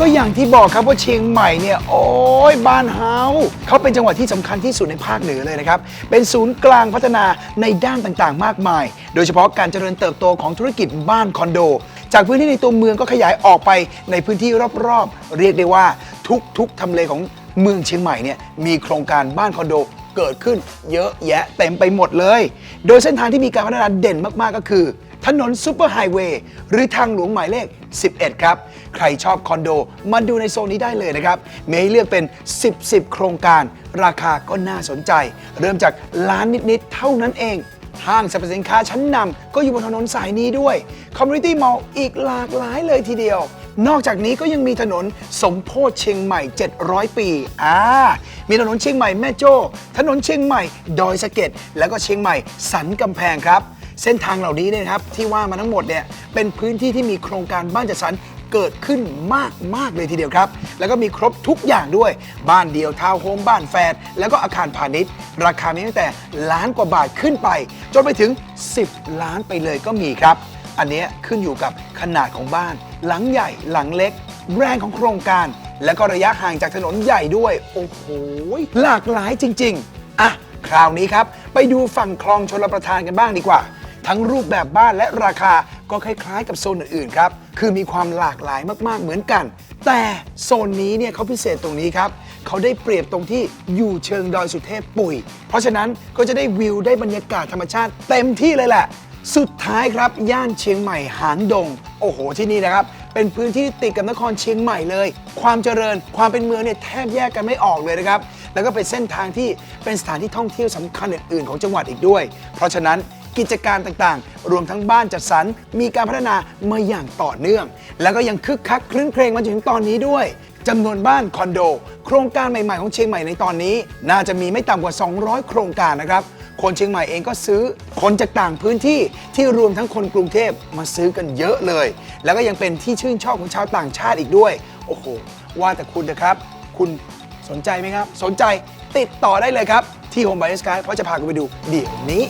ก็อย่างที่บอกครับว่าเชียงใหม่เนี่ยโอ้ยบ้านเฮาเขาเป็นจังหวัดที่สำคัญที่สุดในภาคเหนือเลยนะครับ เป็นศูนย์กลางพัฒนาในด้านต่างๆ มากมาย โดยเฉพาะการเจริญเติบโตของธุรกิจบ้านคอนโด จากพื้นที่ในตัวเมืองก็ขยายออกไปในพื้นที่รอบๆ เรียกได้ว่าทุกๆทำเลของเมืองเชียงใหม่เนี่ยมีโครงการบ้านคอนโด เกิดขึ้นเยอะแยะเต็มไปหมดเลย โดยเส้นทางที่มีการพัฒนาเด่นมากๆก็คือ ถนนซูเปอร์ไฮเวย์หรือทางหลวงหมายเลข 11 ครับ ใครชอบคอนโด มาดูในโซนนี้ได้เลยนะครับมีให้เลือกเป็น 10 10 โครงการ ราคาก็น่าสนใจ เริ่มจากล้านนิด ๆ เท่านั้นเองห้างสรรพสินค้าชั้นนำก็อยู่บนถนนสายนี้ด้วยคอมมูนิตี้มอลล์อีกหลากหลายเลยทีเดียว นอกจากนี้ก็ยังมีถนนสมโพธิเชียงใหม่ 700 ปีอ่ามีถนนเชียงใหม่แม่โจ้ ถนนเชียงใหม่ดอยสะเก็ดแล้วก็เชียงใหม่สันกำแพงครับ เส้นทางเหล่านี้เนี่ยนะครับที่ว่ามาทั้งหมดเนี่ยเป็นพื้นที่ที่มีโครงการบ้านจัดสรรเกิดขึ้นมากมากเลยทีเดียวครับ แล้วก็มีครบทุกอย่างด้วย บ้านเดียวทาวน์โฮมบ้านแฝดแล้วก็อาคารพาณิชย์ ราคามีตั้งแต่ล้านกว่าบาทขึ้นไป จนไปถึง 10 ล้านไปเลยก็มีครับ อันนี้ขึ้นอยู่กับขนาดของบ้าน หลังใหญ่หลังเล็ก แรนด์ของโครงการ แล้วก็ระยะห่างจากถนนใหญ่ด้วย โอ้โหหลากหลายจริง ๆ อะ คราวนี้ครับ ไปดูฝั่งคลองชลประทานกันบ้างดีกว่า ทั้งรูปแบบบ้านและราคาก็คล้ายๆ กับโซนอื่นๆครับ คือมีความหลากหลายมากๆเหมือนกัน แต่โซนนี้เนี่ยเขาพิเศษตรงนี้ครับ เขาได้เปรียบตรงที่อยู่เชิงดอยสุเทพปุ๋ย เพราะฉะนั้นก็จะได้วิวได้บรรยากาศธรรมชาติเต็มที่เลยแหละ สุดท้ายครับ ย่านเชียงใหม่หางดง โอ้โห ที่นี่นะครับ เป็นพื้นที่ติดกับนครเชียงใหม่เลย ความเจริญ ความเป็นเมืองเนี่ยแทบแยกกันไม่ออกเลยนะครับ แล้วก็เป็นเส้นทางที่เป็นสถานที่ท่องเที่ยวสำคัญอื่นๆ ของจังหวัดอีกด้วย เพราะฉะนั้น กิจการต่างๆ รวมทั้งบ้านจัดสรรมีการพัฒนามาอย่างต่อเนื่อง แล้วก็ยังคึกคักคลื้นเครงมาจนถึงตอนนี้ด้วยจำนวนบ้านคอนโด โครงการใหม่ๆ ของเชียงใหม่ในตอนนี้ น่าจะมีไม่ต่ำกว่า 200 โครงการนะครับคนเชียงใหม่เองก็ซื้อคนจากต่างพื้นที่ที่รวมทั้งคนกรุงเทพมาซื้อกันเยอะเลย แล้วก็ยังเป็นที่ชื่นชอบของชาวต่างชาติอีกด้วย โอ้โห ว่าแต่คุณนะครับ คุณสนใจไหมครับ สนใจติดต่อได้เลยครับ ที่ Home by Sky เพราะจะพาคุณไปดูเดี๋ยวนี้